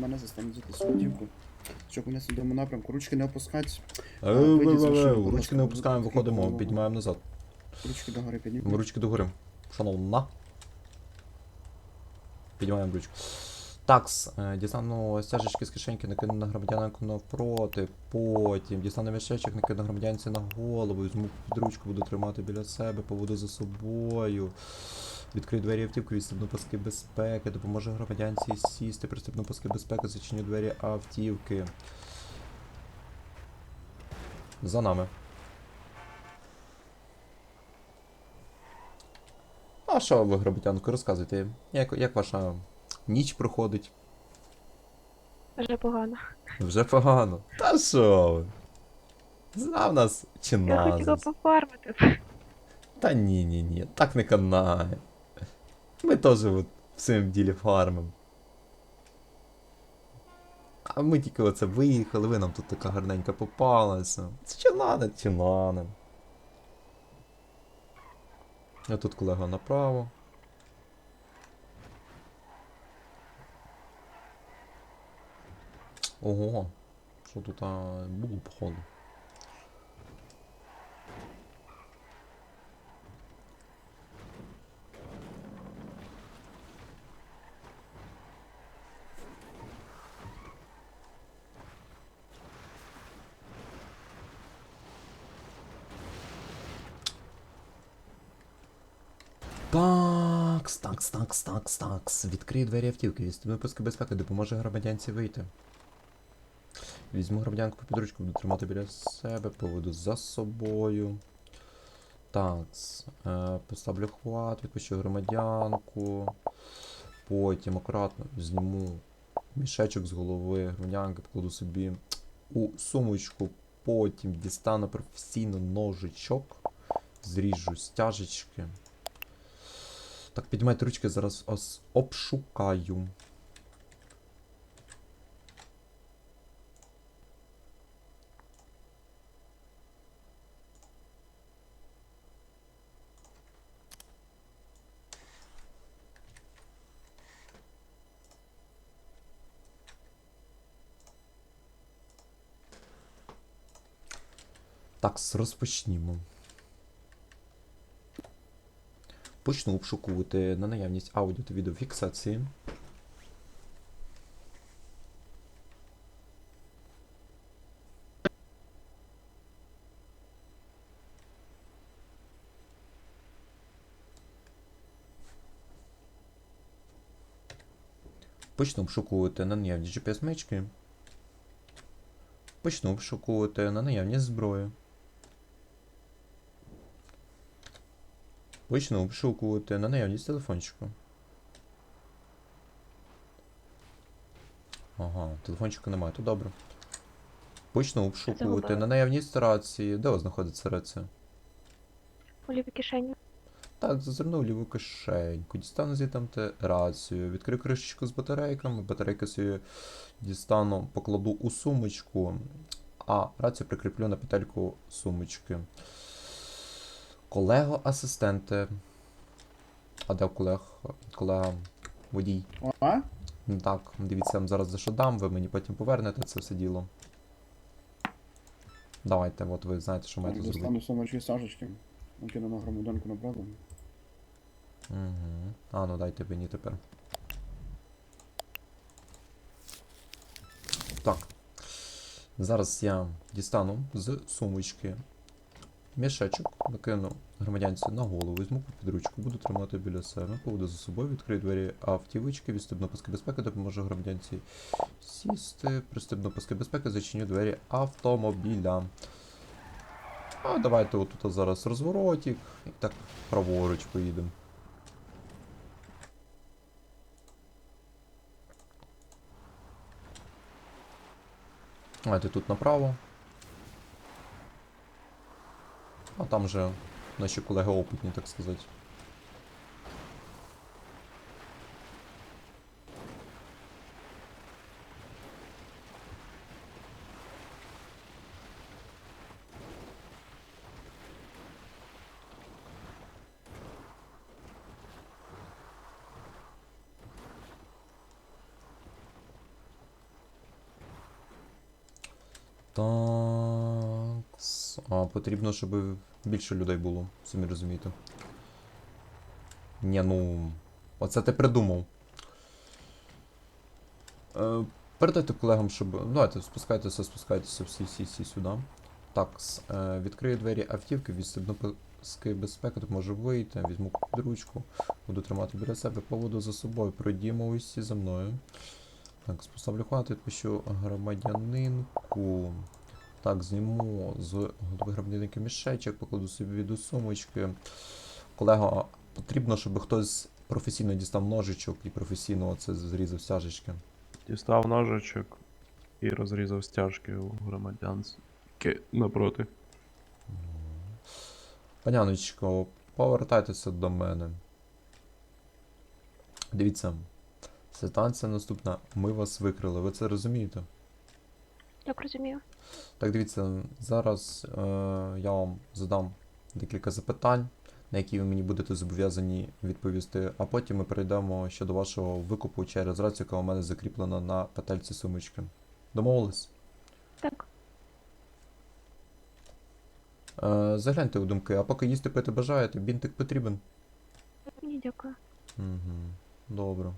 мене застануть за суддівку. Щоб в тому напрямку. Ручки не опускать. Е, Ручки не опускаємо, виходимо, піднімаємо назад. Ручки догори піднімаємо. Ручки догори. Шановна. Піднімаємо ручку. Такс, е, дістану стяжечки з кишеньки, накину на громадянку навпроти, потім дістану мішечок, накину на громадянці на голову, візьму під ручку, буду тримати біля себе, поведу за собою. Відкрию двері автівки, відстебну паски безпеки, допоможу громадянці сісти, пристебну паски безпеки, зачиню двері автівки. За нами. А що ви, громадянко, розказуйте, як, як ваша ніч проходить? Вже погано. Вже погано. Та що ви? Знав нас чи Я хотіла назис? пофармити. Та ні, ні, ні, так не канає. Ми теж от в своєму ділі фармим. А ми тільки оце виїхали, ви нам тут така гарненька попалася. Це чинанин, чинанин. А тут колега направо. Ого, що тут а, було походу? Такс, такс, такс, такс, такс. Відкрий двері автівки, відступний пуск безпеки, допоможе громадянці вийти. Візьму громадянку під ручку, буду тримати біля себе, поведу за собою. Такс. Е, поставлю хват, відпущу громадянку. Потім акуратно зніму мішечок з голови громадянки, покладу собі у сумочку. Потім дістану професійно ножичок, зріжу стяжечки. Так, піднімайте ручки, зараз вас обшукаю. Так, розпочнімо. Почну обшукувати на наявність аудіо та відеофіксації. Почну обшукувати на наявність GPS-мечки. Почну обшукувати на наявність зброї. Почну обшукувати на наявність телефончику. Ага, телефончика немає, то добре. Почну обшукувати на наявність рації. Де у вас знаходиться рація? У лівій кишені. Так, зазирнув ліву кишеньку, дістану звідти рацію, відкрию кришечку з батарейками, батарейки собі дістану, покладу у сумочку, а рацію прикріплю на петельку сумочки. Колего асистенте. А де колег? Колега водій. О, а? Ну Так, дивіться, я вам зараз за що дам, ви мені потім повернете це все діло. Давайте, от ви знаєте, що маєте зробити. Достану сумочки сажечки. Накину на громадянку направо. Угу. А, ну дайте мені тепер. Так. Зараз я дістану з сумочки мішечок, накину громадянці на голову, візьму під ручку, буду тримати біля себе, поведу за собою, відкрию двері автівочки, відстебну паски безпеки, допоможу громадянці сісти, пристебну паски безпеки, зачиню двері автомобіля. А давайте отут зараз розворотик і так праворуч поїдемо. Давайте тут направо. А там же наші колеги опитні, так сказати. Так. А потрібно, щоб більше людей було, самі розумієте. Ні, ну. Оце ти придумав. Е, передайте колегам, щоб. ну, Давайте, спускайтеся, спускайтеся всі, всі, всі сюди. Так, е, відкрию двері автівки, відстебну паски безпеки, тут можу вийти, візьму під ручку, буду тримати біля себе, поводу за собою, пройдімо усі за мною. Так, поставлю хват, відпущу громадянинку. Так, зніму з громадянинки мішечок, покладу собі до сумочки. Колега, потрібно, щоб хтось професійно дістав ножичок і професійно це зрізав стяжечки. Дістав ножичок і розрізав стяжки у громадянське напроти. Паняночко, повертайтеся до мене. Дивіться, ситуація наступна. Ми вас викрили, ви це розумієте? Так розумію. Так, дивіться, зараз е, я вам задам декілька запитань, на які ви мені будете зобов'язані відповісти, а потім ми перейдемо ще до вашого викупу через рацію, яка у мене закріплена на петельці сумочки. Домовились? Так, Е, загляньте у думки, а поки їсти пити бажаєте, бінтик потрібен? ні, дякую. Угу. Добре.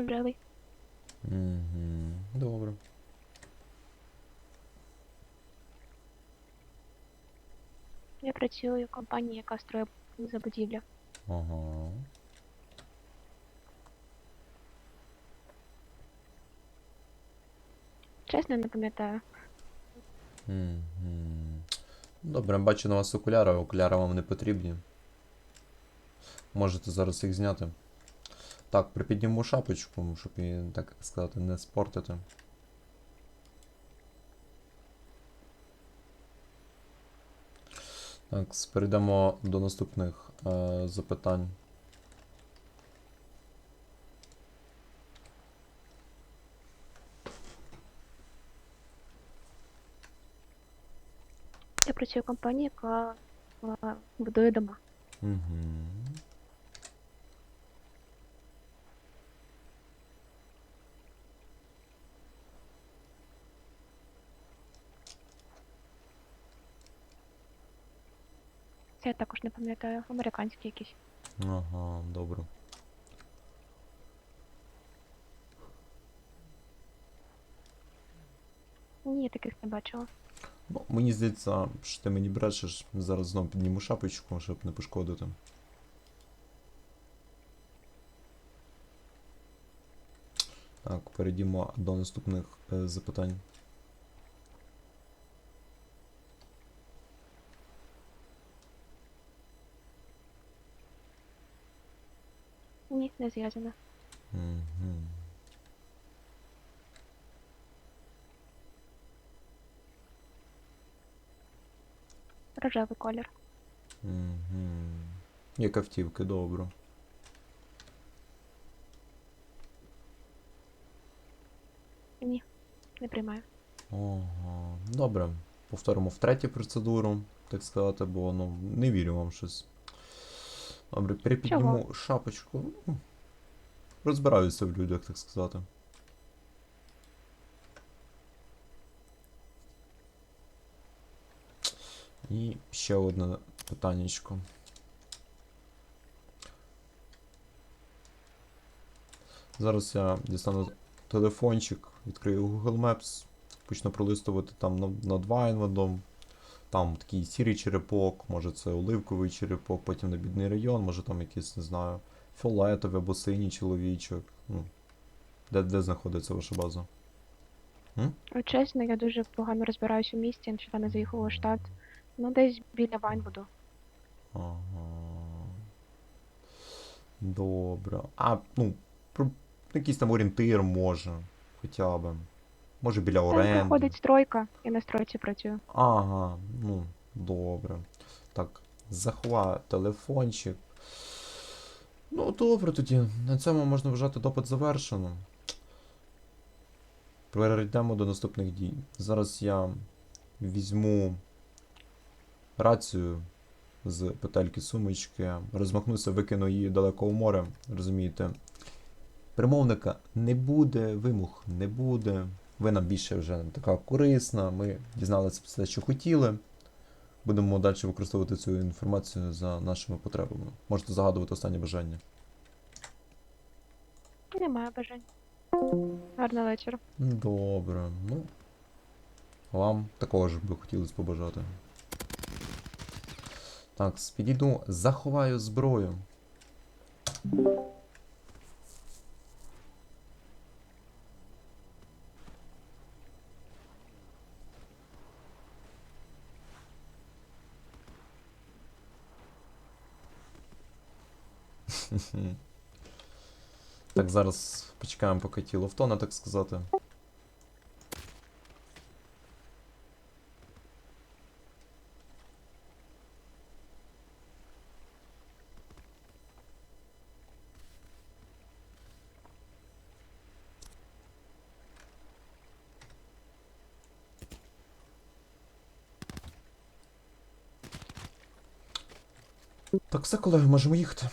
Рожевий. Угу. Добре. Я працюю в компанії, яка строє забудівля. Ага. Чесно, не пам'ятаю. Мгм. Добре, бачу на вас окуляри, окуляри вам не потрібні. Можете зараз їх зняти. Так, припідніму шапочку, щоб її, так сказати, не спортити. Так, перейдемо до наступних е, запитань. Я працюю в компанії, яка а, будує дома. Угу. Це я також не пам'ятаю. Американські якісь. Ага, добре. Ні, я таких не бачила. Ну, мені здається, що ти мені брешеш. Зараз знову підніму шапочку, щоб не пошкодити. Так, перейдімо до наступних е, запитань. Ні, не зв'язано. Угу. Рожевий колір. Угу. Як автівки, добре. Ні, не приймаю. Ага. Добре. Повторимо втретє процедуру, так сказати, бо ну, не вірю вам щось. Добре, перепідніму шапочку. Ну, Розбираюся в людях, так сказати. І ще одне питаннячко. Зараз я дістану телефончик, відкрию Google Maps, почну пролистувати там на- над Вайнвендом. Там такий сірий черепок, може це оливковий черепок, потім на бідний район, може там якийсь, не знаю, фіолетовий або синій чоловічок. Ну, де, де знаходиться ваша база? От чесно, я дуже погано розбираюсь у місті, ще не заїхала у штат. Ну, десь біля Вайнвуду. Ага. Добре. А, ну, про якийсь там орієнтир може. Хоча б. Може біля Там оренди. проходить стройка, я на стройці працюю. Ага, ну, добре. Так, заховаю телефончик. Ну, добре тоді. На цьому можна вважати допит завершеним. Перейдемо до наступних дій. Зараз я візьму рацію з петельки сумочки, розмахнуся, викину її далеко у море, розумієте? Примовника не буде, вимог не буде. Ви нам більше вже така корисна. Ми дізналися все, що хотіли. Будемо далі використовувати цю інформацію за нашими потребами. Можете загадувати останнє бажання. Немає бажань. Гарного вечора. Добре, ну. Вам також би хотілося побажати. Так, підійду, заховаю зброю. Так, зараз почекаємо, поки тіло втоне, так сказати. Так, все, колеги, можемо їхати.